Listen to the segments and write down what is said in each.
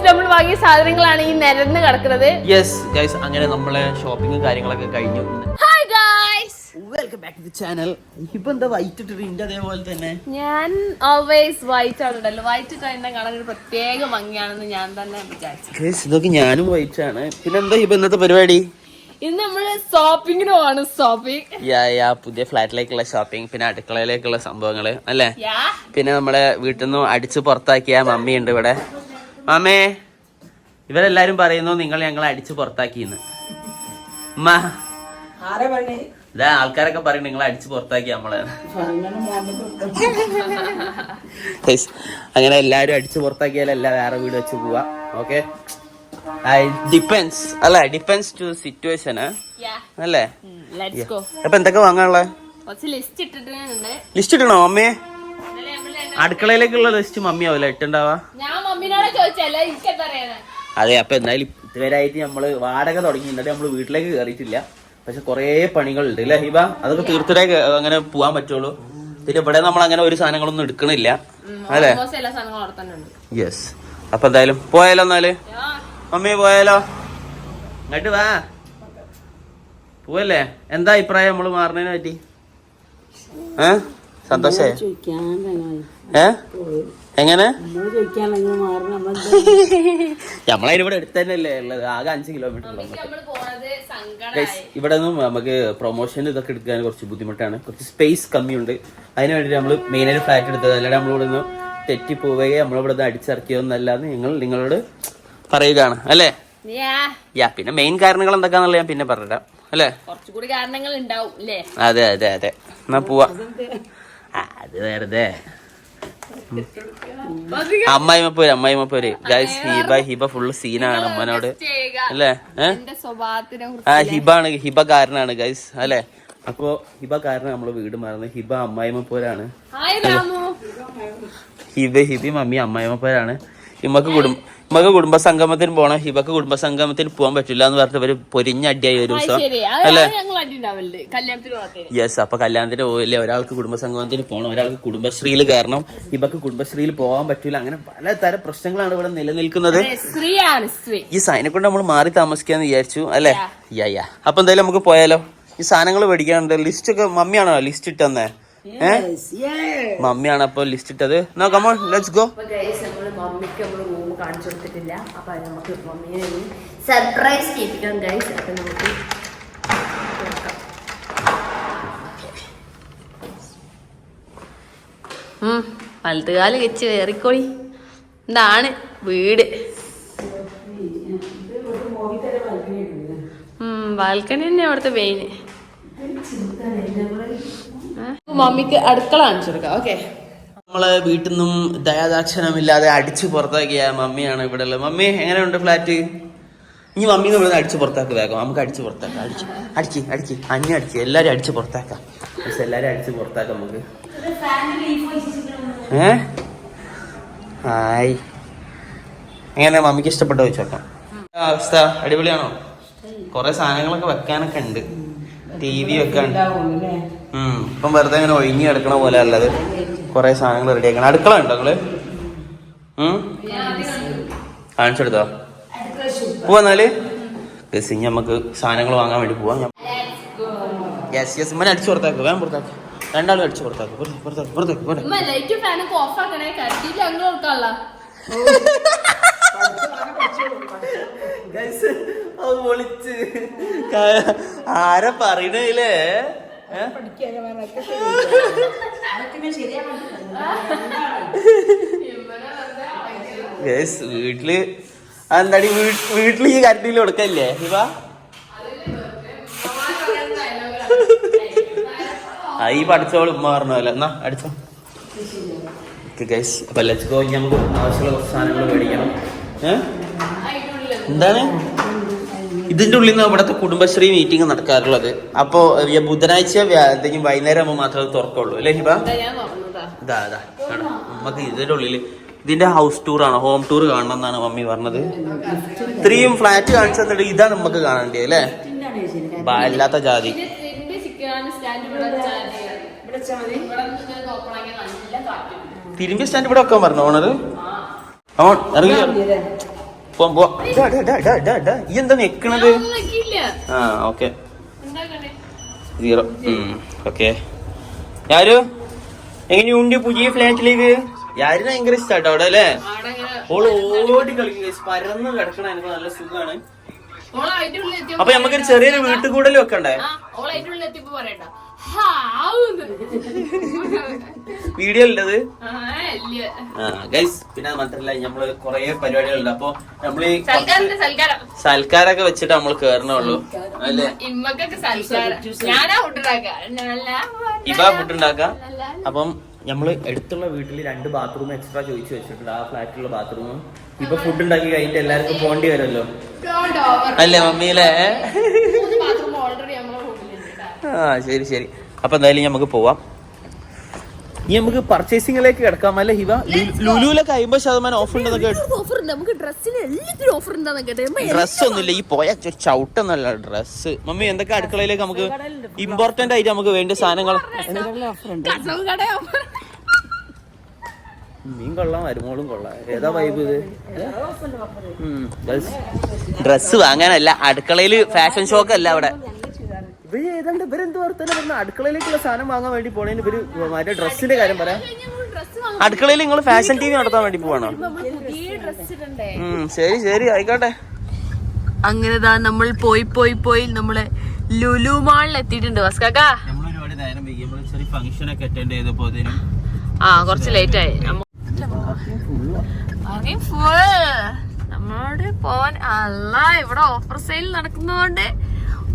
Guys നമ്മൾ വാങ്ങിയ സാധനങ്ങളാണ് ഈ നിരന്ന് കിടക്കുന്നത്. യെസ് ഗൈസ് അങ്ങനെ നമ്മളെ ഷോപ്പിംഗ് കാര്യങ്ങളൊക്കെ കഴിഞ്ഞു. Hi guys welcome back to channel ഇപ്പൊ എന്താ വൈറ്റ് ഇട്ടിട്ട് ഇന്റെ അതേപോലെ തന്നെ? ഞാൻ ഓൾവേസ് വൈറ്റ് ആണല്ലോ വൈറ്റ് കഴിഞ്ഞാൽ കാണാൻ ഒരു പ്രത്യേക ഭംഗിയാണെന്ന് ഞാൻ തന്നെ വിചാരിച്ചു. ഗൈസ് ഇതൊക്കെ ഞാനും വൈറ്റ് ആണ്. പിന്നെ എന്താ ഇപ്പൊ ഇന്നത്തെ പരിപാടി? ഇന്ന് നമ്മൾ ഷോപ്പിങ്ങിന് പോവാണ് ഷോപ്പിംഗ് യാ യാ പുതിയ ഫ്ലാറ്റിലേക്കുള്ള ഷോപ്പിംഗ് പിന്നെ അടുക്കളയിലേക്കുള്ള സംഭവങ്ങൾ അല്ലേ? യാ പിന്നെ നമ്മളെ വീട്ടിൽ നിന്ന് അടിച്ചു പുറത്താക്കിയ മമ്മി ഉണ്ട് ഇവിടെ. മാമേ ഇവരെല്ലാരും പറയുന്നു നിങ്ങൾ ഞങ്ങളെ അടിച്ചു പുറത്താക്കിന്ന് ഉമ്മ ഇതാ ആൾക്കാരൊക്കെ പറയും നിങ്ങൾ അടിച്ചു പുറത്താക്കി നമ്മളെ. അങ്ങനെ എല്ലാരും അടിച്ചു പുറത്താക്കിയാലല്ല വേറെ വീട് വെച്ച് പോവാ. ഓക്കെ ഡിപ്പെൻസ് അല്ലേ ഡിപ്പെൻസ് ടു സിറ്റുവേഷൻ യാ അല്ലേ? ലെറ്റ്സ് ഗോ അപ്പൊ എന്തൊക്കെ വാങ്ങാനുള്ള? ലിസ്റ്റ് ഇട്ടിട്ടുണ്ട്. ലിസ്റ്റ് അടുക്കളയിലേക്കുള്ള ലിസ്റ്റ് മമ്മി ആവില്ല ഇട്ടുണ്ടാവാ? അതെ അപ്പൊ എന്തായാലും ഇതുവരെയായിട്ട് നമ്മൾ വാടക തുടങ്ങി എന്നിട്ട് നമ്മൾ വീട്ടിലേക്ക് കയറിയിട്ടില്ല പക്ഷെ കൊറേ പണികളുണ്ട് അല്ലേ ഹിബ? അതൊക്കെ തീർത്തിട്ടേ അങ്ങനെ പോവാൻ പറ്റുള്ളൂ. പിന്നെ ഇവിടെ നമ്മൾ അങ്ങനെ ഒരു സാധനങ്ങളൊന്നും എടുക്കണില്ല. അല്ലേ? യെസ് അപ്പൊ എന്തായാലും പോയാലോ എന്നാൽ? മമ്മി പോയാലോ? ഇങ്ങോട്ട് വാ. പോവല്ലേ? എന്താ അഭിപ്രായം നമ്മൾ മാറുന്നതിനെ പറ്റി? ഏ? സന്തോഷേ? ഏ? എങ്ങനെ? നമ്മളതിനിവിടെ അടുത്ത് തന്നെയല്ലേ ഉള്ളത്. ആകെ അഞ്ച് കിലോമീറ്റർ ഇവിടെ നിന്നും നമുക്ക് പ്രൊമോഷൻ ഇതൊക്കെ എടുക്കാൻ കുറച്ച് ബുദ്ധിമുട്ടാണ്. കുറച്ച് സ്പേസ് കമ്മിയുണ്ട്. അതിന് വേണ്ടി നമ്മൾ മെയിനായിട്ട് ഫ്ലാറ്റ് എടുത്തത്. അല്ലാതെ നമ്മളിവിടെ നിന്ന് തെറ്റിപ്പോവുകയോ നമ്മളിവിടെ നിന്ന് അടിച്ചിറക്കിയോന്നല്ലാന്ന് നിങ്ങൾ നിങ്ങളോട് പറയുകയാണ്. അല്ലേ? യാ. പിന്നെ മെയിൻ കാരണങ്ങൾ എന്തൊക്കെയാണെന്നുള്ള ഞാൻ പിന്നെ പറഞ്ഞുതരാം. അല്ലേ? കുറച്ചുകൂടി കാരണങ്ങൾ ഉണ്ടാവും അല്ലേ? അതെ അതെ അതെ. എന്നാ പോവാ. അത് വെറുതെ അമ്മായിമ്മ പോര് അമ്മായിമ്മ പോര് ഗൈസ് ഹിബ ഹിബ ഫുള്ള് സീനാണ് അമ്മനോട്. അല്ലേ? ആ ഹിബ ആണ് ഹിബ കാരനാണ് ഗൈസ് അല്ലെ? അപ്പോ ഹിബ കാരണം നമ്മൾ വീട് മാറുന്നത്. ഹിബ അമ്മായിമ്മ പോരാണ് ഹിബ ഹിബി മമ്മി അമ്മായിമ്മ പോരാണ് ഹിമക്ക് കുടുംബ ഹിമക്ക് കുടുംബ സംഗമത്തിന് പോണം. ഹിബക്ക് കുടുംബ സംഗമത്തിന് പോകാൻ പറ്റില്ല എന്ന് പറഞ്ഞിട്ട് ഇവർ പൊരിഞ്ഞടിയായി ഒരു ദിവസം. അല്ലെ? യെസ് അപ്പൊ കല്യാണത്തിന് പോയില്ല? ഒരാൾക്ക് കുടുംബ സംഗമത്തിന് പോകണം ഒരാൾക്ക് കുടുംബശ്രീയിൽ കയറണം. ഇവക്ക് കുടുംബശ്രീയിൽ പോകാൻ പറ്റില്ല അങ്ങനെ പലതരം പ്രശ്നങ്ങളാണ് ഇവിടെ നിലനിൽക്കുന്നത്. ഈ സൈനെ കൊണ്ട് നമ്മൾ മാറി താമസിക്കാന്ന് വിചാരിച്ചു അല്ലേ? യാ അപ്പൊ എന്തായാലും നമുക്ക് പോയാലോ? ഈ സാധനങ്ങൾ മേടിക്കാനുണ്ട്. ലിസ്റ്റ് ഒക്കെ മമ്മിയാണോ? ലിസ്റ്റ് ഇട്ടെന്നേ? മമ്മിയാണ് അപ്പൊ ലിസ്റ്റ് ഇട്ടത്. നോ കമോൺ ലെറ്റ്സ് ഗോ മമ്മിക്ക് നമ്മൾ റൂം കാണിച്ചു കൊടുത്തിട്ടില്ല. അപ്പൊ നമുക്ക് മമ്മിയെ സർപ്രൈസ് ചെയ്യിപ്പിക്കാം ഗൈസ് അപ്പൊ നമുക്ക് വലതുകാൽ വെച്ച് വേറിക്കോളി എന്താണ് വീട്. ബാൽക്കണി തന്നെ അവിടുത്തെ മെയിൻ മമ്മിക്ക് അടുക്കള കാണിച്ചു കൊടുക്കാം ഓക്കെ. നമ്മളെ വീട്ടിൽ നിന്നും ദയാദാക്ഷണമില്ലാതെ അടിച്ചു പുറത്താക്കിയ മമ്മിയാണ് ഇവിടെ ഉള്ളത്. മമ്മി എങ്ങനെയുണ്ട് ഫ്ലാറ്റ് ഇനി മമ്മി നമ്മൾ അടിച്ചു പുറത്താക്കി വേഗം. നമുക്ക് അടിച്ചു പുറത്താക്കാം. അടിച്ചു. അടിച്ച് അടിച്ച് അന്നെ അടിച്ച് എല്ലാരും അടിച്ചു പുറത്താക്കാം. എല്ലാരും അടിച്ചു പുറത്താക്കാം നമുക്ക്. ഏ? ഹായ്. എങ്ങനെ മമ്മിക്ക് ഇഷ്ടപ്പെട്ടോ വെച്ചോക്കാം അവസ്ഥ? അടിപൊളിയാണോ? കൊറേ സാധനങ്ങളൊക്കെ വെക്കാനൊക്കെ ഉണ്ട്. ടി വി ഇപ്പം വെറുതെ ഇങ്ങനെ ഒഴിഞ്ഞു കിടക്കണ പോലെ അല്ലത് കൊറേ സാധനങ്ങൾ റെഡി ആക്കണം. അടുക്കള ഉണ്ടോ നിങ്ങൾ? കാണിച്ചെടുത്തോ പോവാന്നാൽ ഗസിഞ്ഞ് നമുക്ക് സാധനങ്ങൾ വാങ്ങാൻ വേണ്ടി പോവാം. യെസ് യെസ് ഇമ്മനെ അടിച്ചു പുറത്താക്കുക വേഗം പുറത്താക്കുക രണ്ടാളും അടിച്ചു പുറത്താക്കുക പുറത്താക്കുക പുറത്താക്ക് കൊടുക്കാനുള്ള വിളിച്ച് ആരാ പറയണില്ലേ വീട്ടിൽ എന്താടി വീട്ടിൽ ഈ കരണ്ടിയിൽ കൊടുക്കല്ലേ ഇവ ഈ പഠിച്ചോളും ഉമ്മ പറഞ്ഞ പോലെ. എന്നാ അടിച്ചോ. ഗൈസ് അപ്പൊ ലെറ്റ്സ് ഗോ നമുക്ക് ആവശ്യമുള്ള സാധനങ്ങൾ മേടിക്കണം. എന്താണ്? ഇതിന്റെ ഉള്ളിൽ നിന്ന് ഇവിടുത്തെ കുടുംബശ്രീ മീറ്റിംഗ് നടക്കാറുള്ളത്. അപ്പോ ഈ ബുധനാഴ്ച എന്തെങ്കിലും വൈകുന്നേരം ആകുമ്പോൾ മാത്രമേ തുറക്കുള്ളൂ. അല്ലേ ഹിബ? ഇതാ ഇതാ കാണാം. നമുക്ക് ഇതിന്റെ ഉള്ളിൽ ഇതിന്റെ ഹൗസ് ടൂർ ആണ്. ഹോം ടൂർ കാണണം എന്നാണ് മമ്മി പറഞ്ഞത്. ഇത്രയും ഫ്ലാറ്റ് കാണിച്ചു തന്നിട്ട് ഇതാണ് നമുക്ക് കാണേണ്ടത് അല്ലേ? അല്ലാത്ത ജാതി. തിരുമ്പി സ്റ്റാൻഡ് ഇവിടെ വെക്കാൻ പറഞ്ഞു ഓണർ ഇറങ്ങി പോവാം പോവാം. ഈ എന്താ ആ ഓക്കെ. Zero okay. യാരു എങ്ങനെയുണ്ട് പുതിയ ഫ്ലാറ്റിലേക്ക്? യാരിന് ഭയങ്കര ഇഷ്ടാട്ടോ അവിടെ അല്ലേ? ഓൾ ഓടി കളിക്കും പരന്ന് കിടക്കണ എനിക്ക് നല്ല സുഖമാണ്. അപ്പൊ നമുക്കൊരു ചെറിയൊരു വീട്ടുകൂടൽ വെക്കണ്ടേ? പറയണ്ട. വീഡിയോ ഉള്ളത് ഗൈസ് പിന്നെ മാത്രല്ല നമ്മൾ കൊറേ പരിപാടികളുണ്ട്. അപ്പൊ നമ്മൾ സൽക്കാരൊക്കെ വെച്ചിട്ട് നമ്മൾ കേറണുള്ളൂ. അല്ലേ? ഇവ ഫുഡ് ഉണ്ടാക്കാം. അപ്പം നമ്മൾ എടുത്തുള്ള വീട്ടിൽ രണ്ട് ബാത്റൂം എക്സ്ട്രാ ചോദിച്ചു വെച്ചിട്ടുണ്ട്. ആ ഫ്ലാറ്റിലുള്ള ബാത്റൂമും. ഇപ്പൊ ഫുഡ് ഉണ്ടാക്കി കഴിഞ്ഞിട്ട് എല്ലാവർക്കും പോണ്ടി വരുമല്ലോ. അല്ലേ മമ്മിയിലെ ബാത്റൂം ഓൾറെഡി നമ്മളെ റൂമിലുണ്ട് ആ ശരി ശരി. അപ്പൊ എന്തായാലും നമുക്ക് പോവാം. ഇനി നമുക്ക് പർച്ചേസിംഗിലേക്ക് കിടക്കാം. അല്ലേ ഹിവ ലുലുലൊക്കെ അമ്പത് ശതമാനം ഓഫ് ഉണ്ടെന്നൊക്കെ ഓഫർ ഉണ്ട് നമുക്ക് ഡ്രസ്സിന് എല്ലാത്തിനും ഓഫർ ഉണ്ടാന്ന് കേട്ടെ. ഡ്രസ് ഒന്നുമില്ല. ഈ പോയ ചെ- ചവിട്ടൊന്നുമല്ല ഡ്രസ് മമ്മി എന്തൊക്കെ അടുക്കളയിലേക്ക് നമുക്ക് ഇമ്പോർട്ടന്റ് ആയിട്ട് നമുക്ക് വേണ്ട സാധനങ്ങൾ ഓഫർ മീൻ കൊള്ളാം വരുമോളും കൊള്ളാം. ഏതാ വൈബ് ഇത്? ഡ്രസ് വാങ്ങാനല്ല. അടുക്കളയിൽ ഫാഷൻ ഷോക്ക് അല്ല അവിടെ. ഇവർ ഏതാണ്ട് ഇവരെന്ത് വർത്തനം പറഞ്ഞ അടുക്കളയിലേക്കുള്ള സാധനം വാങ്ങാൻ വേണ്ടി പോണേന് ഇവർ മറ്റേ ഡ്രസ്സിന്റെ കാര്യം പറയാം. അടുക്കളയിൽ നിങ്ങൾ ഫാഷൻ ടി വി നടത്താൻ വേണ്ടി പോവാണോ? ശരി ശരി ആയിക്കോട്ടെ. അങ്ങനെ ദാ നമ്മൾ പോയി പോയി പോയി നമ്മൾ ലുലു മാളിൽ എത്തിയിട്ടുണ്ട് വസ്കാക്ക ആ കുറച്ച് ലേറ്റ് ആയി. ഫുൾ നമ്മളോട് പോവാൻ അല്ല ഇവിടെ ഓഫർ സെയിൽ നടക്കുന്നതുകൊണ്ട്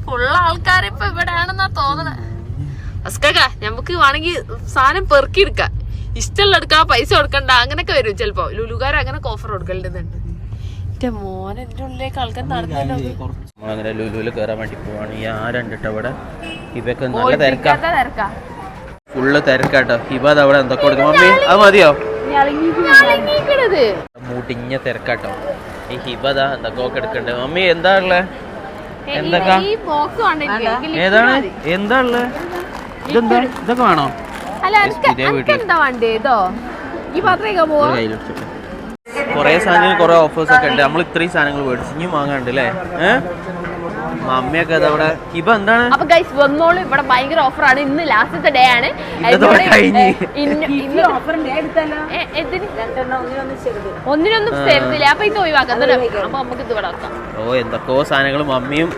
ഫുൾ ആൾക്കാർ ഇപ്പൊ ഇവിടെ ആണെന്നാ തോന്നണേ വസ്കാക്ക നമുക്ക് വേണമെങ്കിൽ സാധനം പെറുക്കി എടുക്കാം ഇഷ്ടമുള്ള എടുക്കാം പൈസ കൊടുക്കണ്ട അങ്ങനൊക്കെ വരും ചിലപ്പോ ലുലുകാർ അങ്ങനൊക്കെ ഓഫർ കൊടുക്കലുണ്ടെന്നുണ്ട് എന്റെ മോനെ എന്റെ ഉള്ളിലേക്ക് ആൾക്കാർ നടന്നല്ലോ നമ്മളങ്ങനെ ലുലുവിൽ കയറാൻ വേണ്ടി പോവാണ് ഈ ആരണ്ടിട്ട് അവിടെ ഇവയൊക്കെ നല്ല തിരക്കാ ഫുള്ള് തിരക്കാട്ടോ ഇവ അവിടെ എന്തൊക്കെ കൊടുക്കും മമ്മി അത് മതിയോ മുടിഞ്ഞ തിരക്കാട്ടോ ഈ ഹിബദാ എന്തൊക്കെ എടുക്കണ്ടേ മമ്മി എന്താ ഉള്ളേ എന്തൊക്കെ? ഈ ബോക്സ് വേണ്ട ഏതാണ്? എന്താ ഉള്ളത് ഇതെന്താ? ഇതൊക്കെ വേണോ? കൊറേ സാധനങ്ങൾ കൊറേ ഓഫേഴ്സ് ഒക്കെ ഉണ്ട്. നമ്മൾ ഇത്രയും സാധനങ്ങൾ മേടിച്ചു ഇനിയും വാങ്ങാണ്ട് അല്ലേ? ഏഹ് മമ്മിയൊക്കെ ഇപ്പൊ എന്താണ്? അപ്പൊ ഗൈസ് വന്നോളൂ. ഇവിടെ ഭയങ്കര ഓഫറാണ് ഇന്ന് ലാസ്റ്റത്തെ ഡേ ആണ്? ഒന്നിനൊന്നും തരുന്നില്ല അപ്പൊ ഇത് ഒഴിവാക്കാം. എന്നിട്ട് അപ്പൊ നമുക്ക് ഇത് ഇവിടെ വെക്കാം. ഓ എന്തൊക്കെയോ സാധനങ്ങൾ മമ്മിയും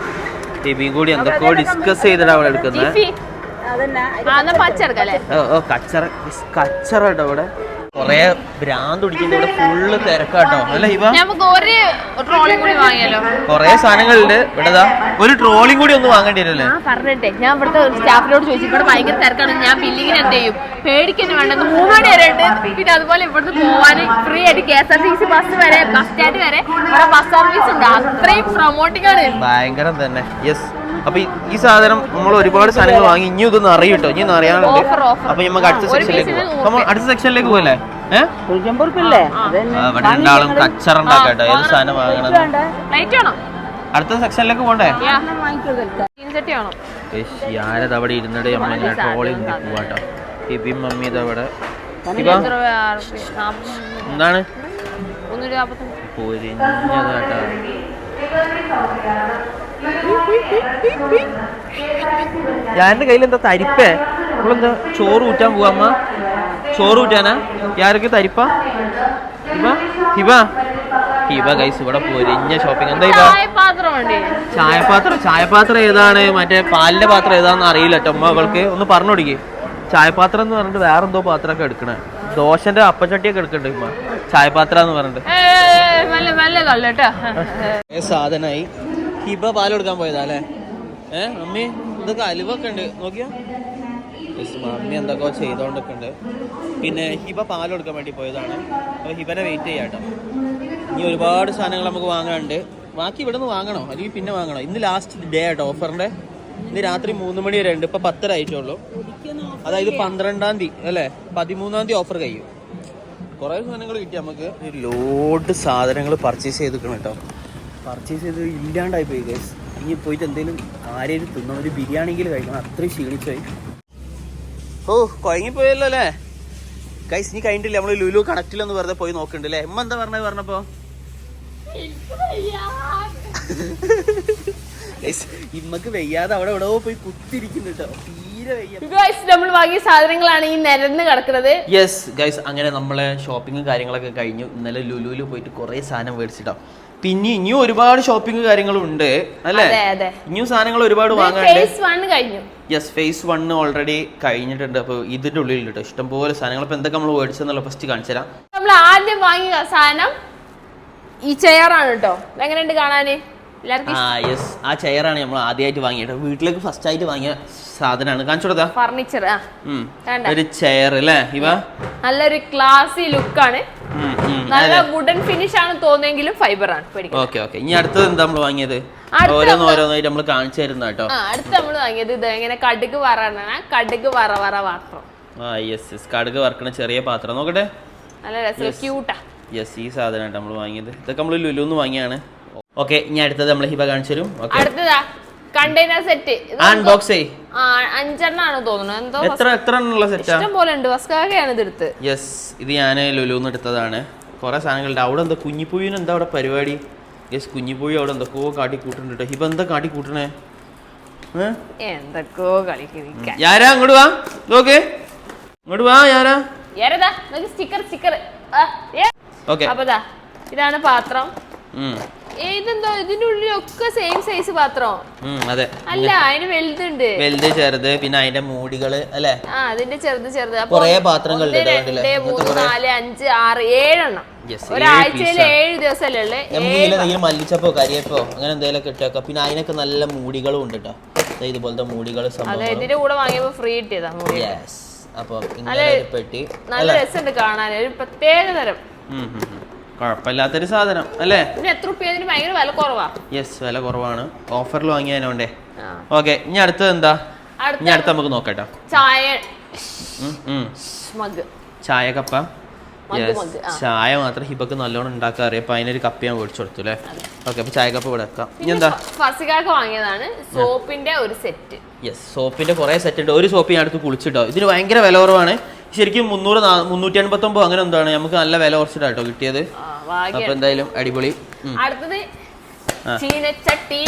ടിബിയും കൂടി എന്തൊക്കെയോ ഡിസ്കസ് ചെയ്തിട്ടാണ് അവിടെ എടുക്കുന്നത്? കച്ചറ കച്ചറ ഇവിടെ? കൊറേ ഭ്രാന്ത് പിടിക്കുന്ന ഇവിടെ ഫുള്ള് തിരക്കാട്ടോ. അല്ല ഇവ? നമുക്ക് ഒരു ട്രോളിയും കൂടി വാങ്ങിയാലോ? കൊറേ സാധനങ്ങളുണ്ട്. ഇവിടെ ഒരു ട്രോളിയും കൂടി ഒന്ന് വാങ്ങേണ്ടി ആ പറഞ്ഞിട്ടെ. ഞാൻ ഇവിടുത്തെ സ്റ്റാഫിനോട് ചോദിച്ചു ഇവിടെ ഭയങ്കര തിരക്കാണ്. ഞാൻ ബില്ലിങ്ങിന് എന്ത് ചെയ്യും? പേടിക്കുന്നു വേണ്ടത് മൂന്ന് മണി വരെ ഉണ്ട്. പിന്നെ അതുപോലെ ഇവിടുന്ന് പോവാൻ ഫ്രീ ആയിട്ട് K S R T C bus വരെ ബസ് സ്റ്റാൻഡ് വരെ. ഇവിടെ ബസ് സർവീസ് ഉണ്ട്. അത്രയും പ്രൊമോട്ടിംഗ് ആണ്. ഭയങ്കരം തന്നെ. യെസ് അപ്പൊ ഈ- സാധനം നമ്മൾ ഒരുപാട് സാധനങ്ങൾ വാങ്ങി ഇനി ഇതൊന്നും അറിയും കേട്ടോ ഇനി അറിയാനുണ്ട്. അപ്പൊ നമുക്ക് അടുത്ത സെക്ഷനിലേക്ക് പോകാം നമ്മൾ അടുത്ത സെക്ഷനിലേക്ക് പോകല്ലേ. ഇവിടെ രണ്ടാളും കച്ചറ ഏത് സാധനം വാങ്ങണം? അടുത്ത സെക്ഷനിലേക്ക് പോണ്ടേ? അവിടെ ഇരുന്നിട്ട് നമ്മളിങ്ങനെ ട്രോളി മുന്തി പോവാട്ടോ. ഹിബിയും മമ്മി ഇതവിടെ ഹിബ. എന്താണ്. പൊരിഞ്ഞതാട്ടാ ഞാന്റെ കയ്യിൽ എന്താ തരിപ്പേ? നമ്മളെന്താ ചോറ് ഊറ്റാൻ പോവാ അമ്മ? ചോറ് ഊറ്റാനാ? ആരൊക്കെ തരിപ്പ? ഹിബ ഹിബ ഹിബ ഗൈസ് ഇവിടെ പൊരിഞ്ഞ ഷോപ്പിംഗ് എന്താ ഹിബ ചായപാത്രം ചായപാത്രം? ഏതാണ്? മറ്റേ പാലിന്റെ പാത്രം ഏതാന്ന് അറിയില്ല കേട്ടോ അമ്മ. അവൾക്ക് ഒന്ന് പറഞ്ഞു കൊടുക്കേ. ചായപാത്രം എന്ന് പറഞ്ഞിട്ട് വേറെ എന്തോ പാത്രമൊക്കെ എടുക്കണേ. ദോശന്റെ അപ്പച്ചട്ടിയൊക്കെ എടുക്കണ്ട് ഇമ്മ? ചായപാത്രം എന്ന് പറഞ്ഞിട്ട്. ഏ ഹിബ പാൽ കൊടുക്കാൻ പോയതാ അല്ലേ? ഏ മമ്മി ഇതൊക്കെ അലുവൊക്കെ ഉണ്ട്. നോക്കിയോ. മമ്മി എന്തൊക്കെയോ ചെയ്തോണ്ടൊക്കെ ഉണ്ട് പിന്നെ ഹിബ പാൽ കൊടുക്കാൻ വേണ്ടി പോയതാണ്. അപ്പോൾ ഹിബനെ വെയിറ്റ് ചെയ്യാട്ടോ ഇനി ഒരുപാട് സാധനങ്ങൾ നമുക്ക് വാങ്ങാനുണ്ട്. ബാക്കി ഇവിടെ നിന്ന് വാങ്ങണോ? അല്ലെങ്കിൽ പിന്നെ വാങ്ങണോ? ഇന്ന് ലാസ്റ്റ് ഡേ ആട്ടോ ഓഫറിന്റെ ഇന്ന് രാത്രി മൂന്ന് മണി വരെ ഉണ്ട്. ഇപ്പൊ പത്തര ആയിട്ടുള്ളൂ. അതായത് പന്ത്രണ്ടാം തീയതി അല്ലേ? പതിമൂന്നാം തീയതി ഓഫർ കഴിയും. കുറേ സാധനങ്ങൾ കിട്ടി നമുക്ക്. ലോഡ് സാധനങ്ങൾ പർച്ചേസ് ചെയ്തിട്ടുണ്ട് കേട്ടോ. പർച്ചേസ് ചെയ്ത് ഇല്ലാണ്ടായി പോയി ഗൈസ് ഇനി പോയിട്ട് എന്തെങ്കിലും ആരെയും തിന്നണം. ഒരു ബിരിയാണിയെങ്കിലും കഴിക്കണം. അത്രയും ക്ഷീണിച്ചായി ഓ കുഴങ്ങിപ്പോയല്ലോ അല്ലേ? ഗൈസ് ഇനി കഴിഞ്ഞിട്ടില്ല. നമ്മൾ ലുലു കണക്റ്റിലൊന്ന് വെറുതെ പോയി നോക്കുന്നുണ്ട് അല്ലേ? എമ്മ എന്താ പറഞ്ഞത് പറഞ്ഞപ്പോ? ഇമ്മക്ക് വെയ്യാതെ അവിടെ എവിടെ പോയി ഗൈസ് നമ്മൾ വാങ്ങിയ സാധനങ്ങളാണ് ഈ നിരന്ന് കിടക്കുന്നത്. യെസ് ഗൈസ് അങ്ങനെ നമ്മളെ ഷോപ്പിംഗ് കാര്യങ്ങളൊക്കെ കഴിഞ്ഞു. ഇന്നലെ ലുലുവിൽ പോയിട്ട് കുറേ സാധനം മേടിച്ചിട്ടോ. പിന്നെ ഇനിയും ഒരുപാട് ഷോപ്പിംഗ് കാര്യങ്ങളും ഉണ്ട് അല്ലേ ഇനിയും സാധനങ്ങൾ ഒരുപാട് വാങ്ങാനുണ്ട്. ഫേസ് വൺ കഴിഞ്ഞു. യെസ് ഫേസ് വൺ ഓൾറെഡി കഴിഞ്ഞിട്ടുണ്ട്. അപ്പൊ ഇതിന്റെ ഉള്ളിൽ കേട്ടോ ഇഷ്ടംപോലെ സാധനങ്ങൾ. എന്തൊക്കെ നമ്മൾ മേടിച്ചെന്നുള്ള ഫസ്റ്റ് കാണിച്ചു തരാം. നമ്മൾ ആദ്യം വാങ്ങിയ സാധനം ഈ ചെയറാണ് കേട്ടോ എങ്ങനെയുണ്ട് കാണാന്? ആ യെസ് ആ ചെയറാണ് നമ്മൾ ആദ്യമായിട്ട് വാങ്ങിയത്. വീട്ടിലേക്ക് ഫസ്റ്റ് ആയിട്ട് വാങ്ങിയ സാധനമാണ്. കാണിച്ചു കൊടുത്താ? ഫർണിച്ചർ. ഒരു ചെയർ അല്ലേ ഇവ? നല്ലൊരു ക്ലാസി ലുക്കാണ്. നല്ല വുഡൻ ഫിനിഷ് ആണ് തോന്നിയെങ്കിലും ഫൈബർ ആണ് ഓക്കെ ഓക്കെ ഇനി അടുത്തത് എന്താ നമ്മൾ വാങ്ങിയത്? ഓരോന്നോരോന്നായിട്ട് ഓരോന്ന് ഓരോന്നായിട്ട് നമ്മൾ കാണിച്ചു തരുന്ന കേട്ടോ. അടുത്ത് നമ്മൾ വാങ്ങിയത് ഇത് എങ്ങനെ കടുക് വറാണ് കടുക് വറ വറ പാത്രം. ആ യെസ് യെസ് കടുക് വറക്കണ ചെറിയ പാത്രം. നോക്കട്ടെ. നല്ല രസം ക്യൂട്ടാ യെസ് ഈ സാധനമായിട്ട് നമ്മൾ വാങ്ങിയത്. ഇതൊക്കെ നമ്മൾ ലുലുന്ന് വാങ്ങിയാണ്. ഓക്കെ ഇനി അടുത്തത് നമ്മൾ ഹിബ കാണിച്ചു തരും. അടുത്തതാ കണ്ടെയ്നർ സെറ്റ് അൺബോക്സ് ചെയ് അഞ്ചെണ്ണാണ് എന്തോ എത്ര എത്ര എണ്ണുള്ള സെറ്റാ ഇഷ്ടം പോലെ ഉണ്ട്. വസ്കാകയാണ് യെസ് ഇത് ഞാൻ ലുലുന്ന് എടുത്തതാണ്. കുറേ സാധനങ്ങളുണ്ട്. അവിടെ എന്താ കുഞ്ഞിപ്പൂവിന് എന്താ അവിടെ പരിപാടി? യെസ് കുഞ്ഞിപ്പൂവി അവിടെ എന്തൊക്കെയോ കാട്ടി കൂട്ടുന്നുണ്ട് കേട്ടോ ഹിബ എന്താ കാട്ടി കൂട്ടണേ എന്തൊക്കെയോ യാരാ? അങ്ങോട്ട് വാ. നോക്ക് ഇങ്ങോട്ട് വാ യാരാ? നോക്കി സ്റ്റിക്കർ സ്റ്റിക്കർ ഓക്കെ ഇതാണ് പാത്രം. ഏ, ഇതെന്തോ ഇതിന്റെ ഉള്ളിലൊക്കെ സെയിം സൈസ് പാത്രം? അതെ. അല്ല അതിന് വലുതുണ്ട്. വലുത് ചെറുത് പിന്നെ അതിന്റെ മൂടികൾ അല്ലേ? ആ അതിന്റെ ചെറുത് ചെറുത്. കൊറേ പാത്രങ്ങളുണ്ട് രണ്ട്? മൂന്ന് നാല് അഞ്ച് ആറ് ഏഴെണ്ണം. ഒരാഴ്ചയിൽ. ഏഴ് ദിവസമല്ലേ ഉള്ളു? എന്തെങ്കിലും മല്ലിച്ചപ്പോ കരിയപ്പോ അങ്ങനെ എന്തെങ്കിലും കിട്ടിയൊക്കെ പിന്നെ അതിനൊക്കെ നല്ല മൂടികളും ഉണ്ട് കേട്ടോ ഇതുപോലത്തെ മൂടികൾ അതെ ഇതിന്റെ കൂടെ വാങ്ങിയപ്പോ ഫ്രീ കിട്ടിയതാ യെസ് അപ്പൊ പെട്ടി. നല്ല രസമുണ്ട് കാണാൻ. ഒരു പ്രത്യേക തരം. കുഴപ്പമില്ലാത്തൊരു സാധനം അല്ലേ? എത്ര ഭയങ്കര വില കുറവാ. യെസ് വില കുറവാണ്. ഓഫറിൽ വാങ്ങിയതിനോണ്ടേ. ഓക്കെ ഇനി അടുത്തത് എന്താ? ഇനി അടുത്ത നമുക്ക് നോക്കട്ടോ ചായ. കപ്പ ചായ മാത്രം ഹിബക്ക് നല്ലോണം ഉണ്ടാക്കാൻ അറിയാം. അപ്പൊ അതിനൊരു കപ്പ് ഞാൻ മേടിച്ചു കൊടുത്തു അല്ലേ? ഓക്കെ അപ്പൊ ചായ കപ്പ് ഇവിടെ വെക്കാം. ഇനി എന്താ? ഫസികാക്ക് വാങ്ങിയതാണ്. സോപ്പിന്റെ ഒരു സെറ്റ്. യെസ് സോപ്പിന്റെ കുറെ സെറ്റ് ഉണ്ട്. ഒരു സോപ്പ് ഞാൻ അടുത്ത് കുളിച്ചിട്ടോ. ഇതിന് ഭയങ്കര വില കുറവാണ്. ശരിക്കും മുന്നൂറ് മുന്നൂറ്റി എൺപത്തൊമ്പത് അങ്ങനെ എന്താണ്? നമുക്ക് നല്ല വില കുറച്ചിട്ടാട്ടോ കിട്ടിയത്. അപ്പൊ എന്തായാലും അടിപൊളി. അടുത്തത്. ചീനച്ചട്ടി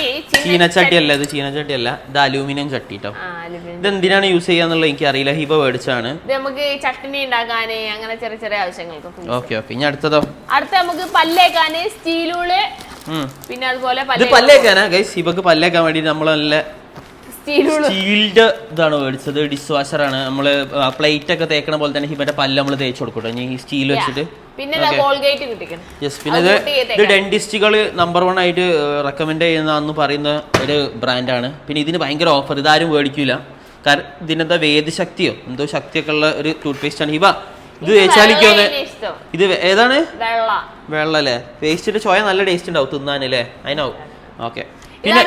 അല്ല ഇത് ചീനച്ചട്ടി അല്ല ഇത് അലൂമിനിയം ചട്ടി കേട്ടോ. ഇത് എന്തിനാണ് യൂസ് ചെയ്യാന്നുള്ളത് എനിക്ക് അറിയില്ല ഹിബ മേടിച്ചാണ് നമുക്ക് ഉണ്ടാക്കാന് അങ്ങനെ ചെറിയ ചെറിയ ആവശ്യങ്ങൾക്ക് ഓക്കെ ഓക്കെ. ഇനി അടുത്തതോ? അടുത്ത നമുക്ക് പല്ലേക്കാന് സ്റ്റീലൂൾ. പിന്നെ അതുപോലെ ഇത് പല്ല് പല്ലേക്കാനാ? ഗൈസ് ഹിബക്ക് പല്ലേക്കാൻ വേണ്ടി നമ്മൾ നല്ല സ്റ്റീലൂൾ സ്റ്റീൽഡ് ഇതാണ് മേടിച്ചത് ഡിഷ് വാഷർ ആണ്. നമ്മൾ പ്ലേറ്റ് ഒക്കെ തേക്കണ പോലെ തന്നെ ഹിമന്റെ പല്ല് നമ്മൾ തേച്ചു കൊടുക്കട്ടോ ഇനി ഈ സ്റ്റീൽ വെച്ചിട്ട്. പിന്നെ ഇത് ഇത് ഡെന്റിസ്റ്റുകൾ നമ്പർ വൺ ആയിട്ട് റെക്കമെൻഡ് ചെയ്യുന്ന പറയുന്ന ഒരു ബ്രാൻഡാണ് പിന്നെ ഇതിന് ഭയങ്കര ഓഫർ ഇതാരും മേടിക്കൂല. കാരണം ഇതിനെന്താ വേദശക്തിയോ? എന്തോ ശക്തിയൊക്കെ ഉള്ള ഒരു ടൂത്ത് പേസ്റ്റ് ആണ്. ഹിബ ഇത് തേച്ചാലിക്കോന്ന് ഇത് ഏതാണ്? വെള്ള. വെള്ളല്ലേ. പേസ്റ്റിന്റെ ചോയ നല്ല ടേസ്റ്റ് ഉണ്ടാവും തിന്നാനല്ലേ അതിനാവും ഓക്കെ പിന്നെ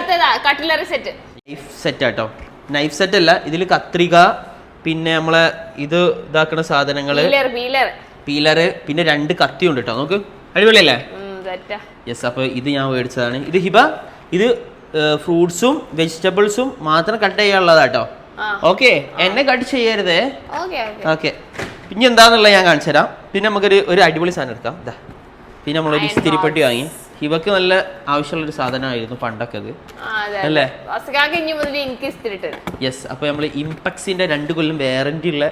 കട്ട്ലറി സെറ്റ് നൈഫ് സെറ്റ് ആട്ടോ. നൈഫ് സെറ്റ് അല്ല ഇതിൽ കത്രിക പിന്നെ നമ്മളെ ഇത് ഇതാക്കണ സാധനങ്ങൾ. പീലർ പീലർ പീലറ് പിന്നെ രണ്ട് കത്തി ഉണ്ട് കേട്ടോ നോക്ക് അടിപൊളിയല്ലേ? യെസ് അപ്പൊ ഇത് ഞാൻ മേടിച്ചതാണ്. ഇത് ഹിബ ഇത് ഫ്രൂട്ട്സും വെജിറ്റബിൾസും മാത്രം കട്ട് ചെയ്യാനുള്ളതാട്ടോ ഓക്കെ എന്നെ കട്ട് ചെയ്യരുതേ. ഓക്കെ പിന്നെ എന്താന്നുള്ളത് ഞാൻ കാണിച്ചു തരാം പിന്നെ നമുക്കൊരു ഒരു അടിപൊളി സാധനം എടുക്കാം. പിന്നെ നമ്മളൊരു ഇസ്തിരിപ്പെട്ടി വാങ്ങി. ഹിബക്ക് നല്ല ആവശ്യമുള്ള ഒരു സാധനമായിരുന്നു പണ്ടൊക്കെ അത്. അല്ലേ? യെസ് അപ്പോൾ നമ്മൾ ഇംപെക്സിന്റെ രണ്ട് കൊല്ലം വാറന്റി ഉള്ള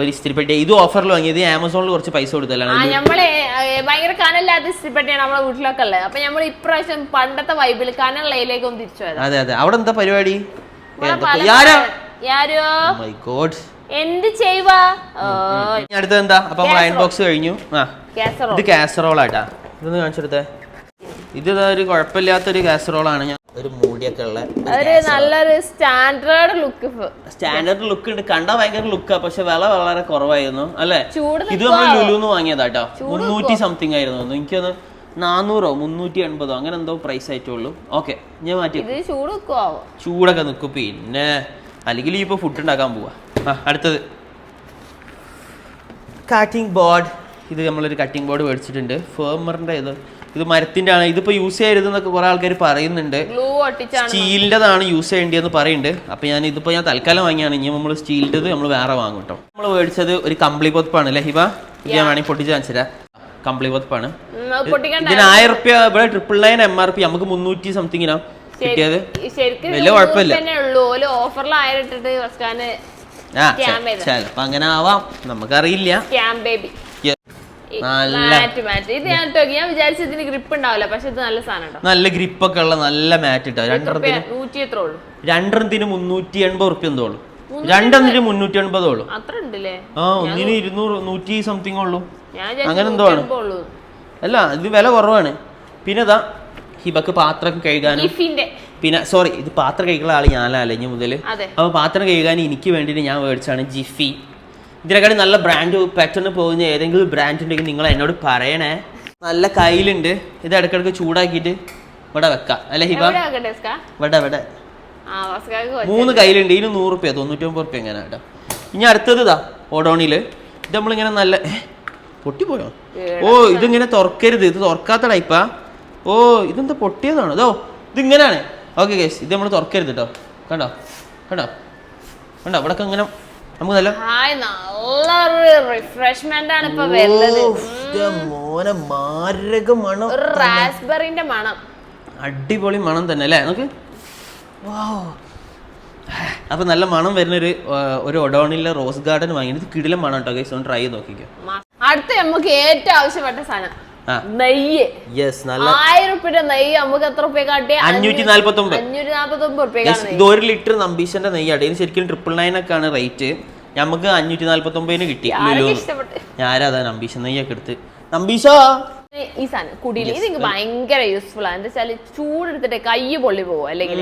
ഒരു ഇസ്തിരിപ്പെട്ടി ഇത് ഓഫറിൽ വാങ്ങിയത് ആമസോണിൽ കുറച്ച് പൈസ കൊടുത്തല്ലാണ് നമ്മൾ ഭയങ്കര കനല്ലാത്ത ഇസ്തിരിപ്പെട്ടിയാണ് നമ്മളെ വീട്ടിലൊക്കെ ഉള്ളത്. അപ്പൊ നമ്മൾ ഇപ്രാവശ്യം പണ്ടത്തെ വൈബിൽ കനലുള്ളതിലേക്ക് ഒന്ന് തിരിച്ചു അതെ അതെ. അവിടെ എന്താ പരിപാടി? ഗോഡ് എന്ത് ചെയ്യുവാ? അടുത്തത് എന്താ? അപ്പൊ നമ്മൾ അയൺ ബോക്സ് കഴിഞ്ഞു. ഇത് കാസറോളാട്ടാ ഇതൊന്ന് കാണിച്ചെടുത്തേ. ഇത് ഒരു കുഴപ്പമില്ലാത്തൊരു കാസറോൾ ആണ് ഞാൻ ഒരു മൂടിയൊക്കെ ഉള്ള ഒരു നല്ലൊരു സ്റ്റാൻഡേർഡ് ലുക്ക് സ്റ്റാൻഡേർഡ് ലുക്ക് ഉണ്ട്. കണ്ടാ ഭയങ്കര ലുക്കാ പക്ഷെ വില വളരെ കുറവായിരുന്നു അല്ലെ? ഇത് നമ്മൾ ലുലുന്ന് വാങ്ങിയതാട്ടോ. മുന്നൂറ്റി സംതിങ് ആയിരുന്നു. എനിക്കൊന്ന് നാനൂറോ മുന്നൂറ്റി എൺപതോ അങ്ങനെ എന്തോ പ്രൈസ് ആയിട്ടുള്ളൂ. ഓക്കെ ഞാൻ മാറ്റി ഇത് ചൂട് നിൽക്കുവോ ചൂടൊക്കെ നിൽക്കും പിന്നെ അല്ലെങ്കിൽ ഇപ്പൊ ഫുഡ് ഉണ്ടാക്കാൻ പോവാ. ആ അടുത്തത്. കട്ടിംഗ് ബോർഡ് ഇത് നമ്മളൊരു കട്ടിംഗ് ബോർഡ് മേടിച്ചിട്ടുണ്ട്. ഫേമറിന്റെ ഇത്. ഇത് മരത്തിന്റെ ആണ് ഇതിപ്പോ യൂസ് ചെയ്യരുത് എന്നൊക്കെ കുറെ ആൾക്കാർ പറയുന്നുണ്ട്. സ്റ്റീലിന്റെതാണ് യൂസ് ചെയ്യേണ്ടതെന്ന് പറയുന്നുണ്ട്. അപ്പൊ ഞാൻ ഇതിപ്പോ ഞാൻ തൽക്കാലം വാങ്ങിയാണ്. ഇനി നമ്മൾ സ്റ്റീലിന്റെത് നമ്മൾ വേറെ വാങ്ങും കേട്ടോ. നമ്മൾ മേടിച്ചത് ഒരു കമ്പിളി പൊതപ്പാണ് അല്ലേ ഹിബ? ഇത് ഞാൻ വേണമെങ്കിൽ പൊട്ടിച്ച് കാണിച്ചുതരാം കമ്പിളി പൊത്തപ്പാണ് ഇതിന് ആയിരം റുപ്യ ഇവിടെ triple nine M R P നമുക്ക് മുന്നൂറ്റി സംതിങ്ങിനാ കിട്ടിയത്. വലിയ കുഴപ്പമില്ല. ആ. ചിലപ്പോ അങ്ങനെ ആവാം നമുക്കറിയില്ല മാറ്റ് മാറ്റ്. ഇത് ഞാൻ ഇട്ടോ ഞാൻ വിചാരിച്ചു ഇതിന് ഗ്രിപ്പ് ഉണ്ടാവില്ല പക്ഷെ ഇത് നല്ല സാധനം നല്ല ഗ്രിപ്പൊക്കെ ഉള്ള നല്ല മാറ്റ് ഇട്ടോ. രണ്ടെണ്ണത്തിന് നൂറ്റി എത്ര ഉള്ളൂ? രണ്ടെണ്ണത്തിന് മുന്നൂറ്റി എൺപത് റുപ്യ എന്തോ ഉള്ളു. രണ്ടെണ്ണത്തിന് മുന്നൂറ്റി എൺപതേ ഉള്ളു. അത്ര ഉണ്ടല്ലേ? ആ ഒന്നിന് ഇരുന്നൂറ് നൂറ്റി സംതിങ് ഉള്ളു. അങ്ങനെ എന്തോ ആണ്. അല്ല ഇത് വില കുറവാണ്. പിന്നെ ഇതാ ഹിബക്ക് പാത്രം കഴുകാനും. പിന്നെ സോറി ഇത് പാത്രം കഴിക്കുന്ന ആൾ ഞാനല്ല ഇനി മുതൽ അപ്പൊ പാത്രം കഴുകാൻ എനിക്ക് വേണ്ടിയിട്ട് ഞാൻ മേടിച്ചാണ് ജിഫി. ഇതിനെക്കാട്ടി നല്ല ബ്രാൻഡ് പെട്ടെന്ന് പോകുന്ന ഏതെങ്കിലും ബ്രാൻഡ് ഉണ്ടെങ്കിൽ നിങ്ങൾ എന്നോട് പറയണേ. നല്ല കയ്യിലുണ്ട്. ഇത് ഇടയ്ക്കിടയ്ക്ക് ചൂടാക്കിയിട്ട് ഇവിടെ വെക്കാം. അല്ലേ ഹിബ? ഇവിടെ ഇവിടെ. മൂന്ന് കയ്യിലുണ്ട്. ഇതിന് നൂറ് റുപ്യ തൊണ്ണൂറ്റൊമ്പത് റുപ്യ എങ്ങനെ കേട്ടോ. ഇനി അടുത്തത് ഇതാ ഓടോണിയിൽ ഇത് നമ്മളിങ്ങനെ നല്ല പൊട്ടിപ്പോയോ? ഓ ഇതിങ്ങനെ തുറക്കരുത്. ഇത് തുറക്കാത്ത ടൈപ്പാ ഓ ഇതെന്താ പൊട്ടിയതാണോ? ഇതോ ഇതിങ്ങനെയാണ്. ഓക്കെ കേസ് ഇത് നമ്മൾ തുറക്കരുത് കേട്ടോ. കണ്ടോ? കണ്ടോ? കണ്ടോ? ഇവിടെ ഇങ്ങനെ നമുക്ക് നല്ല ഹായ് നല്ലൊരു റിഫ്രഷ്മെന്റ് ആണ് ഇപ്പൊ വരുന്നത്. മോനെ മാരക മണം റാസ്ബെറിന്റെ മണം. അടിപൊളി മണം തന്നെ അല്ലേ? നമുക്ക്? അപ്പൊ നല്ല മണം വരുന്ന ഒരു ഒരു ഒഡോണിലെ റോസ് ഗാർഡൻ വാങ്ങി ഇത് കിടിലം മണം കേട്ടോ ഗൈസ് ഒന്ന് ട്രൈ ചെയ്ത് നോക്കിക്കോ. അടുത്ത നമുക്ക് ഏറ്റവും ആവശ്യപ്പെട്ട സാധനം. നെയ്യ്. യെസ് നല്ല ആയിരം റുപ്യയുടെ നെയ്യ് നമുക്ക് എത്ര റുപ്യ കാട്ടി അഞ്ഞൂറ്റി നാല്പത്തി ഒമ്പത് അഞ്ഞൂറ്റി നാല്പത്തി ഒമ്പത് റുപ്യ ഇത് ഒരു ലിറ്റർ നമ്പീശന്റെ നെയ്യാണ് ഇതിന് ശരിക്കും ട്രിപ്പിൾ നയൻ ഒക്കെ ആണ് റേറ്റ് നമുക്ക് അഞ്ഞൂറ്റി നാല്പത്തി ഒമ്പതിന് കിട്ടി ഞാനതാ നമ്പീശ നെയ്യൊക്കെ എടുത്ത്. നമ്പീശ! ഈ സാധനം കുടിയിൽ ഇത് എനിക്ക് ഭയങ്കര യൂസ്ഫുൾ ആണ്. എന്താ വെച്ചാൽ ചൂടെടുത്തിട്ട് കൈ പൊള്ളി പോവും അല്ലെങ്കിൽ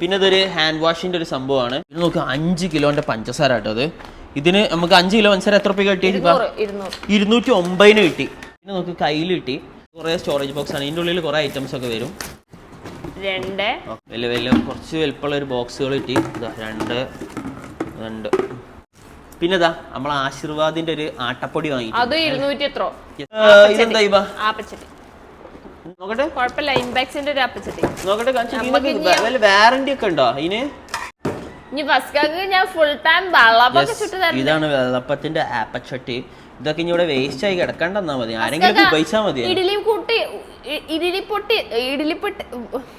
പിന്നെ ഇതൊരു ഹാൻഡ് വാഷിന്റെ ഒരു സംഭവമാണ്. ഇത് നോക്ക് അഞ്ച് കിലോന്റെ പഞ്ചസാര കേട്ടോ അത് ഇതിന് നമുക്ക് അഞ്ച് കിലോ പഞ്ചസാര എത്ര റുപ്യ കിട്ടി ഇരുന്നൂറ് ഇരുന്നൂറ്. ഇരുന്നൂറ്റി ഒമ്പതിന് കിട്ടി. പിന്നെ നമുക്ക് കയ്യിൽ കിട്ടി കുറേ സ്റ്റോറേജ് ബോക്സ് ആണ്. ഇതിന്റെ ഉള്ളിൽ കുറേ ഐറ്റംസ് ഒക്കെ വരും. രണ്ട്. വലിയ വലിയ കുറച്ച് വലുപ്പമുള്ള ഒരു ബോക്സുകൾ കിട്ടി ഇതാ രണ്ട് രണ്ട്. പിന്നെ ഇതാ നമ്മൾ ആശീർവാദിന്റെ ഒരു ആട്ടപ്പൊടി വാങ്ങി അത് ഇരുന്നൂറ്റി എത്രോ ഇതെന്താ ഇവ? നോക്കട്ടെ. കുഴപ്പമില്ല ഇമ്പാക്സിന്റെ ഒരു നോക്കട്ടെ ഒക്കെ ഉണ്ടോ ഇതിന് ഇനി ഞാൻ ഫുൾ ടൈം വെള്ളപ്പൊക്കെ ചുട്ടു ഇതാണ് വെള്ളപ്പത്തിന്റെ ആപ്പച്ചട്ടി ഇതൊക്കെ ഇനി ഇവിടെ വേസ്റ്റ് ആയി കിടക്കണ്ടെന്നാ മതി. ആരെങ്കിലും ഉപയോഗിച്ചാ മതി ഇഡലി കൂട്ടി ഇഡലി പൊട്ടി ഇഡലി പൊട്ടി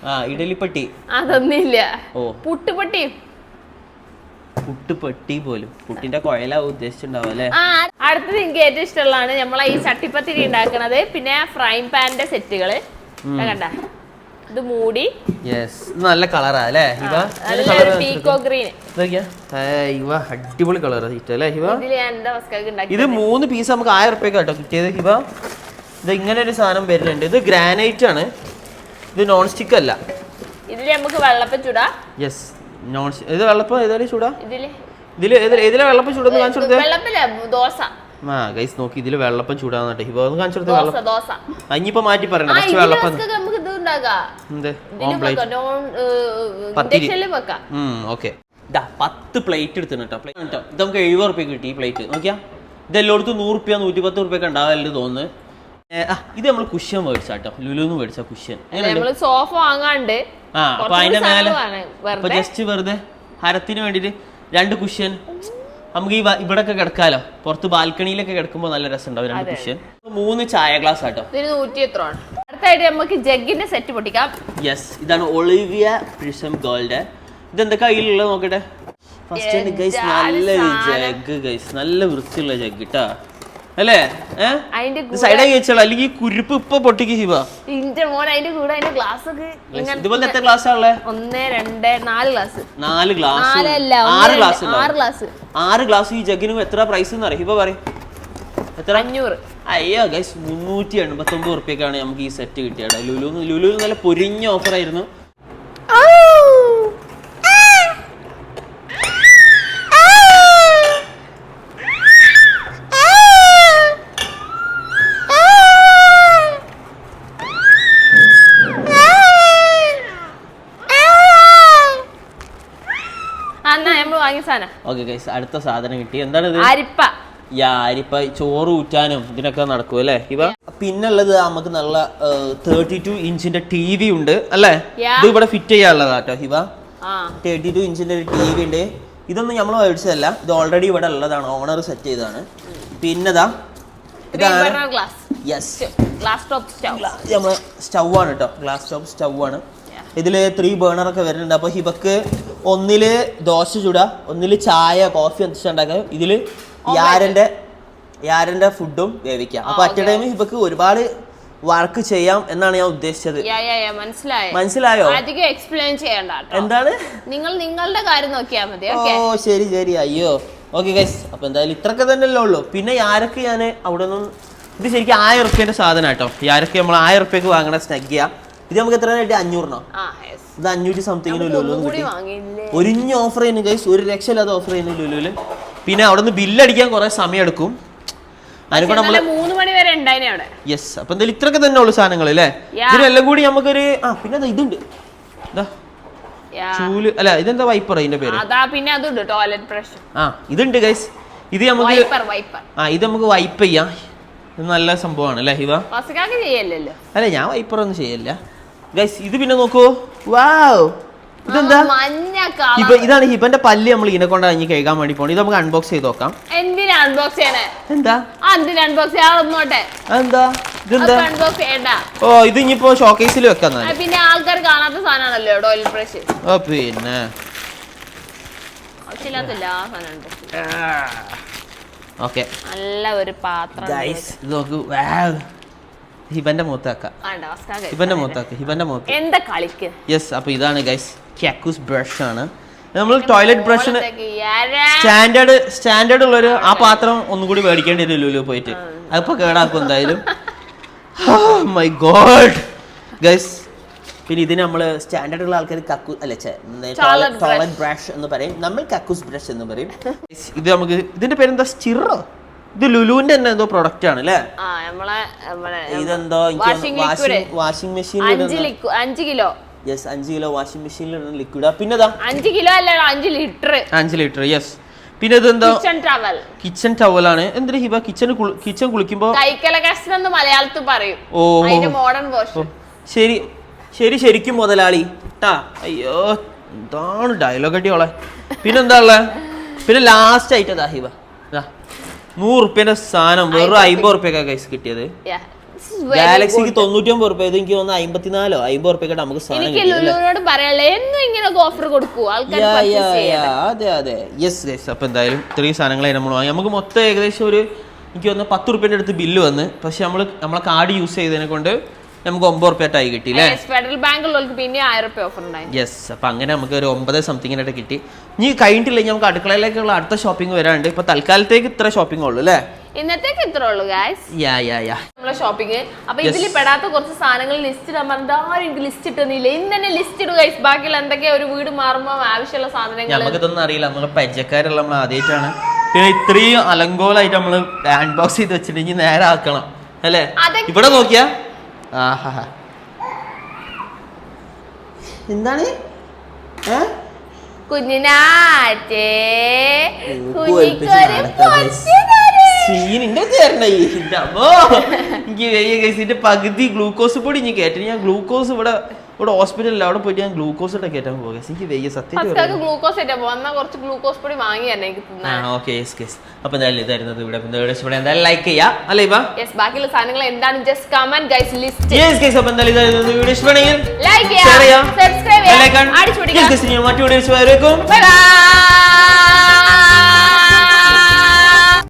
ആ ഇഡലിപ്പട്ടി അതൊന്നുമില്ല. ഓ. പുട്ടുപൊട്ടി. പുട്ടുപെട്ടി പോലും. പുട്ടിന്റെ കുഴലാവും ഉദ്ദേശിച്ചിട്ടുണ്ടാവും അല്ലേ? അടുത്തത് എനിക്ക് ഏറ്റവും ഇഷ്ടമുള്ളതാണ് നമ്മളെ ഈ ചട്ടിപ്പത്തിരി ഉണ്ടാക്കണത് പിന്നെ ഫ്രൈ പാനിന്റെ സെറ്റുകൾ കണ്ട? ഇത് മൂടി. യെസ് നല്ല കളറാ അല്ലേ? ഇവ? നല്ലൊരു പീക്കോ ഗ്രീൻ ഇവ അടിപൊളി കളറാ അല്ലേ ഉണ്ടാക്കി ഇത് മൂന്ന് പീസ് നമുക്ക് ആയിരം റുപ്യ കേട്ടോ കിട്ടിയത് ഇവ. ഇത് ഇങ്ങനെ ഒരു സാധനം വരുന്നുണ്ട്. ഇത് ഗ്രാനൈറ്റ് ആണ്. ഇത് നോൺ സ്റ്റിക്ക് അല്ല. ഇതിൽ നമുക്ക് വെള്ളപ്പം ചുടാ. യെസ് നോൺ ഇത് വെള്ളപ്പം ഏതായാലും ചൂടാ? ഇതിൽ. ഇതിൽ ഏതിലാ വെള്ളപ്പം ചൂടെന്ന് കാണിച്ചു കൊടുത്തേ. വെള്ളപ്പില്ല ദോശ. ആ ഗൈസ് നോക്കി ഇതിൽ വെള്ളപ്പം ചൂടാന്നിട്ട് ഇവ ഒന്ന് കാണിച്ചു കൊടുത്തേ ദോശ വെള്ളം ദോശ. അഞ്ഞിപ്പോ മാറ്റി പറയണ്ട പക്ഷെ വെള്ളപ്പം ഇത് പത്ത് പ്ലേറ്റ് എടുത്തിട്ട് കേട്ടോ. പ്ലേറ്റ് കേട്ടോ ഇത് നമുക്ക് എഴുപത് റുപ്യ കിട്ടി ഈ പ്ലേറ്റ് നോക്കിയാ? ഇത് എല്ലായിടത്തും നൂറ് റുപ്യ നൂറ്റി പത്ത് റുപ്യൊക്കെ ഉണ്ടാവല്ലേ തോന്നുന്നു ഇത് നമ്മൾ കുഷ്യൻ മേടിച്ച കേട്ടോ. ലുലുന്ന് മേടിച്ച കുഷ്യൻ സോഫ വാങ്ങാണ്ട് ആ അപ്പൊ അതിന്റെ മേലെ അപ്പൊ ജസ്റ്റ് വെറുതെ ഹരത്തിന് വേണ്ടിട്ട് രണ്ട് കുഷ്യൻ നമുക്ക് ഈ ഇവിടെ ഒക്കെ കിടക്കാലോ. പുറത്ത് ബാൽക്കണിയിലൊക്കെ കിടക്കുമ്പോൾ നല്ല രസമുണ്ടാവും രണ്ട് കുഷ്യൻ മൂന്ന് ചായ ഗ്ലാസ് ആട്ടോ നൂറ്റി എത്ര അടുത്തായിട്ട് നമുക്ക് ജഗ്ഗിന്റെ സെറ്റ് പൊട്ടിക്കാം. യെസ് ഇതാണ് ഒളിവിയ പ്രിസം ഗോൾഡ് ഇതെന്താ കയ്യിലുള്ളത് നോക്കട്ടെ? ഫസ്റ്റ് ഗൈസ് നല്ല നല്ലൊരു? ജഗ് ഗൈസ് നല്ല വൃത്തിയുള്ള ജഗ് കേട്ടാ അല്ലേ? സൈഡായി വെച്ചാൽ അല്ലെങ്കിൽ ഈ കുരുപ്പ് ഇപ്പൊ പൊട്ടിക്ക് ശിവ. മോൻ അതിന്റെ കൂടെ അതിന്റെ ഗ്ലാസ് ഇതുപോലത്തെ എത്ര ഗ്ലാസ് ഉള്ളേ ഒന്ന് രണ്ട് നാല് ഗ്ലാസ് നാല് ഗ്ലാസ് ആറ് ഗ്ലാസ് ആറ് ഗ്ലാസ് ആറ് ഗ്ലാസ് ഈ ജഗിന് എത്ര പ്രൈസ് എന്ന് അറിയാം? ഇപ്പൊ പറയും. എത്ര? അഞ്ഞൂറ്. അയ്യോ ഗൈസ് മുന്നൂറ്റി എൺപത്തൊമ്പത് ഉറുപ്പ്യക്കാണ് നമുക്ക് ഈ സെറ്റ് കിട്ടിയത് ലുലു ലുലു നല്ല പൊരിഞ്ഞ ഓഫർ ആയിരുന്നു. ഓക്കെ ഗൈസ് അടുത്ത സാധനം കിട്ടി. എന്താണ് അരിപ്പ. യാ ഇപ്പൊ ചോറ് ഊറ്റാനും ഇതിനൊക്കെ നടക്കും അല്ലേ ഇവ പിന്നുള്ളത് നമുക്ക് നല്ല തേർട്ടി ടു ഇഞ്ചിന്റെ ടി വി ഉണ്ട് അല്ലേ. ഇത് ഇവിടെ ഫിറ്റ് ചെയ്യാനുള്ളതാ കേട്ടോ ഇവ തേർട്ടി ടു ഇഞ്ചിന്റെ ഒരു ടി വി ഉണ്ട്. ഇതൊന്നും നമ്മൾ മേടിച്ചതല്ല ഇത് ഓൾറെഡി ഇവിടെ ഉള്ളതാണ് ഓണർ സെറ്റ് ചെയ്തതാണ്. പിന്നെതാ ഇതാണ് യെസ് ഗ്ലാസ് ടോപ്പ് സ്റ്റൗ നമ്മളെ സ്റ്റൗ ആണ് കേട്ടോ ഗ്ലാസ് ടോപ്പ് സ്റ്റൗ ആണ്. ഇതിൽ ത്രീ ബേണർ ഒക്കെ വരുന്നുണ്ട് അപ്പോൾ ഹിബക്ക് ഒന്നിൽ ദോശ ചൂടാ ഒന്നിൽ ചായ കോഫി എന്താ ഉണ്ടാക്കുക ഇതിൽ യാരന്റെ യാരന്റെ ഫുഡും വേവിക്കാം. അപ്പൊ അറ്റ് ടൈം ഹിബക്ക് ഒരുപാട് വർക്ക് ചെയ്യാം എന്നാണ് ഞാൻ ഉദ്ദേശിച്ചത്. മനസ്സിലായോ. അധികം എക്സ്പ്ലെയിൻ ചെയ്യണ്ട എന്താണ്? നിങ്ങൾ നിങ്ങളുടെ കാര്യം നോക്കിയാൽ മതി ഓ ശരി ശരി അയ്യോ. ഓക്കെ ഗൈസ് അപ്പൊ എന്തായാലും ഇത്രയൊക്കെ തന്നെയല്ലേ ഉള്ളൂ. പിന്നെ ആരൊക്കെ ഞാൻ അവിടെ നിന്നും ഇത് ശരിക്കും ആയിരം ഉറുപ്പ്യന്റെ സാധനം കേട്ടോ. ആരൊക്കെ നമ്മൾ ആയിരം ഉറുപ്പ്യക്ക് വാങ്ങണ സ്നഗ്ഗിയ ഇത് നമുക്ക് എത്ര കിട്ടി അഞ്ഞൂറിനോ? ഇത് അഞ്ഞൂറ്റി സംതിങ്ങിന് ലുലു കൂടി വാങ്ങിയില്ലേ? ഒരിഞ്ഞ ഓഫർ ചെയ്യുന്നു ഗൈസ് ഒരു രക്ഷയില്ലാതെ ഓഫർ ചെയ്യുന്നു ലുലുവിൽ. പിന്നെ അവിടെ നിന്ന് ബില്ലടിക്കാൻ കുറെ സമയം എടുക്കും അതിനെക്കൊണ്ട് നമ്മൾ ഇന്നലെ മൂന്ന് മണി വരെ ഉണ്ടായിനെ അവിടെ. യെസ് അപ്പൊ എന്തായാലും ഇത്രയൊക്കെ തന്നെ ഉള്ളു സാധനങ്ങൾ അല്ലേ? ഇതിനെല്ലാം കൂടി നമുക്കൊരു ആ പിന്നെ ഇതുണ്ട്. ഇതാ. ചൂൽ അല്ല ഇതെന്താ വൈപ്പർ ഇതിന്റെ പേര്? അതാ പിന്നെ അതുണ്ട് ടോയ്ലറ്റ് ബ്രഷ് ആ ഇതുണ്ട് ഗൈസ് ഇത് നമുക്ക് ആ ഇത് നമുക്ക് വൈപ്പ് ചെയ്യാം. ഇത് നല്ല സംഭവമാണ് അല്ലേ ഹിവ? അല്ല ഞാൻ വൈപ്പർ ഒന്നും ചെയ്യല്ല ഗൈസ് ഇത് പിന്നെ നോക്കൂ. വാവ് ഇതെന്താ? കളർ ഇതാണ് ഹിബന്റെ പല്ല് നമ്മൾ ഇതിനെ കൊണ്ട് കഴിഞ്ഞ് കേൾക്കാൻ വേണ്ടി പോകണം ഇത് നമുക്ക് അൺബോക്സ് ചെയ്ത് നോക്കാം. എന്തിനാ അൺബോക്സ് ചെയ്യണേ? എന്താ? എന്തിനാ അൺബോക്സ് ഒന്നോട്ടെ അതെന്താ? ഇതെന്താ? അൺബോക്സ് ചെയ്യണ്ട. ഓ ഇത് ഇനിയിപ്പോ ഷോക്കേസിൽ വെക്കാൻ പിന്നെ ആൾക്കാർ കാണാത്ത സാധനമാണല്ലോ ടോയ്ലറ്റ് ബ്രഷ് ഓ പിന്നെ. ഓക്കെ. നല്ല ഒരു പാത്രം ഇത്? നോക്കൂ. ഹിബന്റെ മൂത്താക്ക ഹിബന്റെ മൂത്താക്ക ഹിബന്റെ മൂത്ത എന്താ കളിക്ക്? യെസ് അപ്പൊ ഇതാണ് ഗൈസ് ക്യാക്കൂസ് ബ്രഷ് ആണ്. നമ്മൾ ടോയ്ലറ്റ് ബ്രഷിന്. സ്റ്റാൻഡേർഡ് സ്റ്റാൻഡേർഡ് ഉള്ളൊരു ആ പാത്രം ഒന്നും കൂടി മേടിക്കേണ്ടി വരും ലുലു പോയിട്ട്. അതിപ്പോ കേടാക്കും എന്തായാലും. മൈ ഗോഡ് ഗൈസ് പിന്നെ ഇതിന് നമ്മൾ സ്റ്റാൻഡേർഡ് ഉള്ള ആൾക്കാർ കക്കു അല്ല ടോയ്ലറ്റ് ബ്രഷ് എന്ന് പറയും. നമ്മൾ കക്കൂസ് ബ്രഷ് എന്ന് പറയും. Guys, ഇത് നമുക്ക് ഇതിന്റെ പേരെന്താ? സ്റ്റിറോ ഇത് ലുലുവിന്റെ തന്നെ എന്തോ പ്രൊഡക്റ്റ് ആണ് അല്ലേ? ഇതെന്തോ വാഷിംഗ് മെഷീൻ അഞ്ച് കിലോ. യെസ് അഞ്ച് കിലോ വാഷിംഗ് മെഷീനിൽ ലിക്വിഡ് പിന്നെതാ? അഞ്ച് കിലോ അല്ല അഞ്ച് ലിറ്റർ. അഞ്ച് ലിറ്റർ യെസ് പിന്നെ ഇതെന്താ കിച്ചൺ ടവൽ ആണ്. എന്തിനാ ഹിബ? കിച്ചൺ കിച്ചൺ കുളിക്കുമ്പോ എന്ന് മലയാളത്തിൽ പറയും. ഓ മോഡേൺ വേർഷൻ ശരി. ശരി ശരിക്കും മുതലാളി. ട്ടാ അയ്യോ എന്താണ് ഡയലോഗ് അടിയോളെ പിന്നെന്താ ഉള്ളെ? പിന്നെ ലാസ്റ്റ് ആയിട്ട് ദാഹിബ ഹിബ. ദാ, നൂറ് റുപ്യന്റെ സാധനം വെറും അമ്പത് റുപ്യൊക്കെ കൈസ് കിട്ടിയത്. ഗാലക്സിക്ക് തൊണ്ണൂറ്റി ഒമ്പത് റുപ്യ എനിക്ക് തോന്നുന്നു അമ്പത്തിനാലോ അമ്പത് റുപ്യൊക്കെ നമുക്ക്? ലുലുവിനോട് എന്നും ഇങ്ങനെ ഓഫർ കൊടുക്കൂ. അതെ അതെ. യെസ് ഗൈസ് അപ്പൊ എന്തായാലും ഇത്രയും സാധനങ്ങളായി നമ്മൾ വാങ്ങി. നമുക്ക് മൊത്തം ഏകദേശം ഒരു എനിക്ക് തോന്നുന്നു പത്ത് റുപ്യന്റെ അടുത്ത് ബില്ല് വന്ന്. പക്ഷെ നമ്മൾ നമ്മളെ കാർഡ് യൂസ് ചെയ്തതിനെ കൊണ്ട് നമുക്ക് ഒമ്പത് റുപ്യായിട്ടായി കിട്ടിയില്ലേ? ഫെഡറൽ ബാങ്കിലുള്ളവർക്ക് പിന്നെ ആയിരം റുപ്യ ഓഫർ ഉണ്ടായി. യെസ് അപ്പം അങ്ങനെ നമുക്ക് ഒരു ഒമ്പത് സംതിങ്ങിനായിട്ട് കിട്ടി. ഇനി കഴിഞ്ഞിട്ടില്ല നമുക്ക് അടുക്കളയിലേക്കുള്ള അടുത്ത ഷോപ്പിംഗ് വരാനുണ്ട്. ഇപ്പൊ തൽക്കാലത്തേക്ക് ഇത്ര ഷോപ്പിംഗ് ഉള്ളൂ അല്ലേ? ഇന്നത്തേക്ക് ഇത്ര ഉള്ളൂ ഗായ്സ് യാ യാ യാ നമ്മളെ ഷോപ്പിംഗ് അപ്പൊ. ഇതിൽ പെടാത്ത കുറച്ച് സാധനങ്ങൾ ലിസ്റ്റ് ഇടാൻ പറഞ്ഞാൽ എനിക്ക് ലിസ്റ്റ് ഇട്ടുന്നില്ല ഇന്ന് തന്നെ ലിസ്റ്റ് ഇടുക ഗൈസ് ബാക്കിയുള്ള എന്തൊക്കെ ഒരു വീട് മാറുമ്പോൾ ആവശ്യമുള്ള സാധനങ്ങൾ നമുക്കിതൊന്നും അറിയില്ല. നമ്മൾ പരിചയക്കാരുള്ള നമ്മൾ ആദ്യമായിട്ടാണ് പിന്നെ ഇത്രയും അലങ്കോലായിട്ട് നമ്മൾ ഹാൻഡ് ബോക്സ് ചെയ്ത് വെച്ചിട്ടുണ്ടെങ്കിൽ നേരെ ആക്കണം. അല്ലേ? ഇവിടെ നോക്കിയാ? ആഹാ. എന്താണ്? ഏ? കുഞ്ഞിനാറ്റേ സീനിന്റെ എനിക്ക് പകുതി ഗ്ലൂക്കോസ് പൊടി ഇനി കയറ്റി ഞാൻ ഗ്ലൂക്കോസ് ഇവിടെ ഇവിടെ ഹോസ്പിറ്റലിൽ അവിടെ പോയിട്ട് ഞാൻ ഗ്ലൂക്കോസ് ഇട്ട് കയറ്റാൻ പോകുക എനിക്ക് വയ്യ. സത്യം ഗ്ലൂക്കോസ് കുറച്ച് ഗ്ലൂക്കോസ് പൊടി വാങ്ങി തന്നെ എനിക്ക് ആ തിന്നാൻ ഓക്കെ യെസ് ഗൈസ് അപ്പൊ എന്തായാലും ഇതായിരുന്നത് ഇവിടെ. എന്തായാലും ലൈക്ക് ചെയ്യാം. അല്ലേ യെസ് ബാക്കിയുള്ള സാധനങ്ങൾ എന്താണ് just comment guys list yes guys അപ്പോൾ എന്തായാലും ഇതായിരുന്നത് വീഡിയോ ഇഷ്ടമാണെങ്കിൽ ലൈക്ക് ഷെയർ ചെയ്യാം. ചെയ്യാം. സബ്സ്ക്രൈബ് ചെയ്യാം. അടിച്ചു യെസ് ഗൈസ് ഇനി മറ്റു വീഡിയോസ് വരേക്കും ബൈ ബൈ